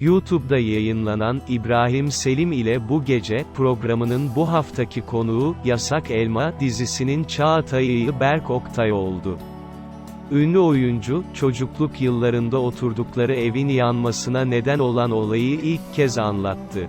YouTube'da yayınlanan İbrahim Selim ile Bu Gece programının bu haftaki konuğu Yasak Elma dizisinin Çağatay'ı Berk Oktay oldu. Ünlü oyuncu, çocukluk yıllarında oturdukları evin yanmasına neden olan olayı ilk kez anlattı.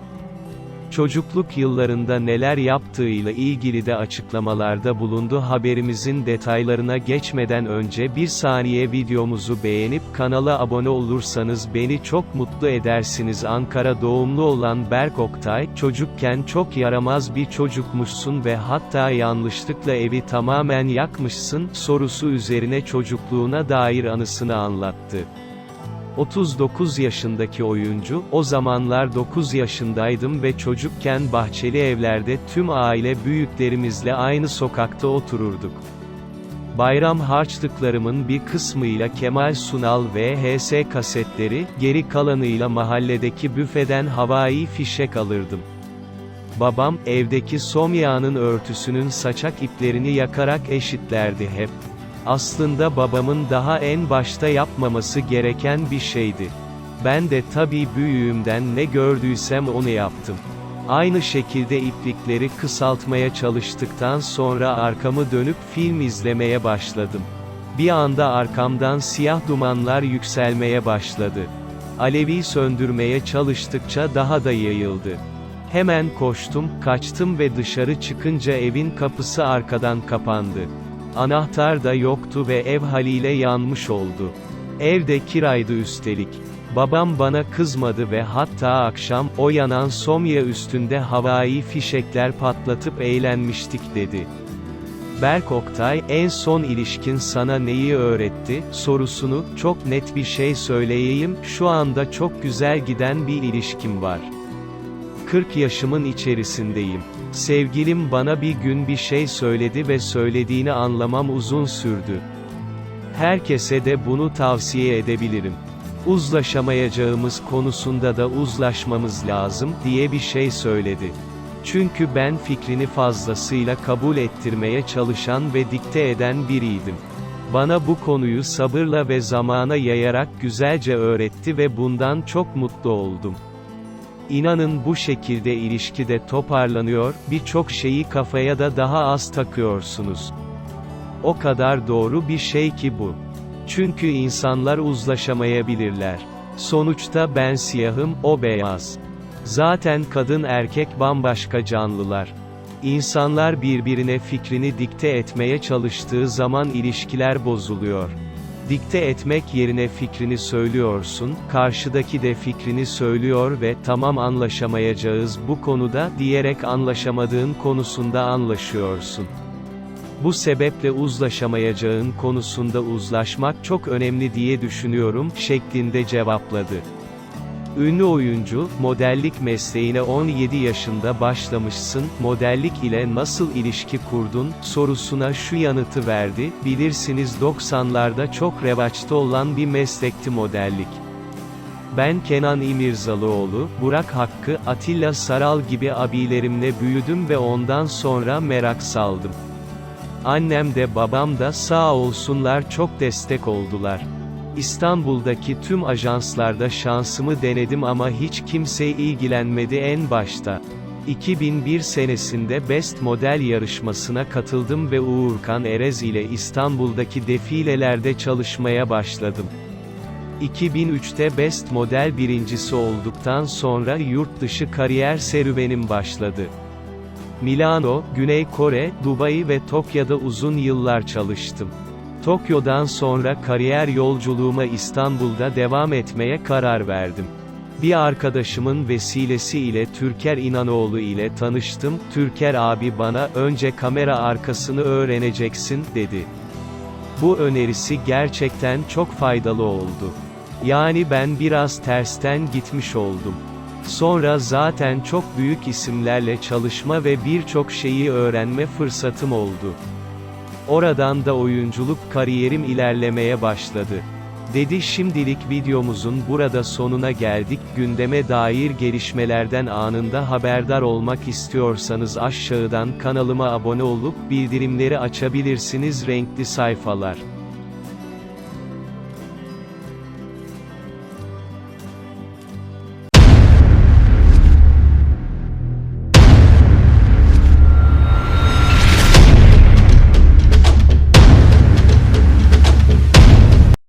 Çocukluk yıllarında neler yaptığıyla ilgili de açıklamalarda bulundu. Haberimizin detaylarına geçmeden önce bir saniye videomuzu beğenip kanala abone olursanız beni çok mutlu edersiniz. Ankara doğumlu olan Berk Oktay, çocukken çok yaramaz bir çocukmuşsun ve hatta yanlışlıkla evi tamamen yakmışsın sorusu üzerine çocukluğuna dair anısını anlattı. 39 yaşındaki oyuncu, o zamanlar 9 yaşındaydım ve çocukken bahçeli evlerde tüm aile büyüklerimizle aynı sokakta otururduk. Bayram harçlıklarımın bir kısmıyla Kemal Sunal VHS kasetleri, geri kalanıyla mahalledeki büfeden havai fişek alırdım. Babam, evdeki somyağının örtüsünün saçak iplerini yakarak eşitlerdi hep. Aslında babamın daha en başta yapmaması gereken bir şeydi. Ben de tabii büyüğümden ne gördüysem onu yaptım. Aynı şekilde iplikleri kısaltmaya çalıştıktan sonra arkamı dönüp film izlemeye başladım. Bir anda arkamdan siyah dumanlar yükselmeye başladı. Alevi söndürmeye çalıştıkça daha da yayıldı. Hemen koştum, kaçtım ve dışarı çıkınca evin kapısı arkadan kapandı. Anahtar da yoktu ve ev haliyle yanmış oldu. Evde kiraydı üstelik. Babam bana kızmadı ve hatta akşam, o yanan somya üstünde havai fişekler patlatıp eğlenmiştik dedi. Berk Oktay, en son ilişkin sana neyi öğretti, sorusunu, çok net bir şey söyleyeyim, şu anda çok güzel giden bir ilişkim var. 40 yaşımın içerisindeyim. Sevgilim bana bir gün bir şey söyledi ve söylediğini anlamam uzun sürdü. Herkese de bunu tavsiye edebilirim. Uzlaşamayacağımız konusunda da uzlaşmamız lazım diye bir şey söyledi. Çünkü ben fikrini fazlasıyla kabul ettirmeye çalışan ve dikte eden biriydim. Bana bu konuyu sabırla ve zamana yayarak güzelce öğretti ve bundan çok mutlu oldum. İnanın bu şekilde ilişkide toparlanıyor, birçok şeyi kafaya da daha az takıyorsunuz. O kadar doğru bir şey ki bu. Çünkü insanlar uzlaşamayabilirler. Sonuçta ben siyahım, o beyaz. Zaten kadın erkek bambaşka canlılar. İnsanlar birbirine fikrini dikte etmeye çalıştığı zaman ilişkiler bozuluyor. Dikte etmek yerine fikrini söylüyorsun, karşıdaki de fikrini söylüyor ve tamam anlaşamayacağız bu konuda diyerek anlaşamadığın konusunda anlaşıyorsun. Bu sebeple uzlaşamayacağın konusunda uzlaşmak çok önemli diye düşünüyorum şeklinde cevapladı. Ünlü oyuncu, modellik mesleğine 17 yaşında başlamışsın, modellik ile nasıl ilişki kurdun, sorusuna şu yanıtı verdi, bilirsiniz 90'larda çok revaçta olan bir meslekti modellik. Ben Kenan İmirzalıoğlu, Burak Hakkı, Atilla Saral gibi abilerimle büyüdüm ve ondan sonra merak saldım. Annem de babam da sağ olsunlar çok destek oldular. İstanbul'daki tüm ajanslarda şansımı denedim ama hiç kimse ilgilenmedi en başta. 2001 senesinde Best Model yarışmasına katıldım ve Uğurkan Erez ile İstanbul'daki defilelerde çalışmaya başladım. 2003'te Best Model birincisi olduktan sonra yurt dışı kariyer serüvenim başladı. Milano, Güney Kore, Dubai ve Tokyo'da uzun yıllar çalıştım. Tokyo'dan sonra kariyer yolculuğuma İstanbul'da devam etmeye karar verdim. Bir arkadaşımın vesilesi ile Türker İnanoğlu ile tanıştım. Türker abi bana, önce kamera arkasını öğreneceksin, dedi. Bu önerisi gerçekten çok faydalı oldu. Yani ben biraz tersten gitmiş oldum. Sonra zaten çok büyük isimlerle çalışma ve birçok şeyi öğrenme fırsatım oldu. Oradan da oyunculuk kariyerim ilerlemeye başladı. Dedi şimdilik videomuzun burada sonuna geldik. Gündeme dair gelişmelerden anında haberdar olmak istiyorsanız aşağıdan kanalıma abone olup bildirimleri açabilirsiniz renkli sayfalar.